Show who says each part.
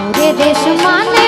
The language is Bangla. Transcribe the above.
Speaker 1: মোরে দেশ মানে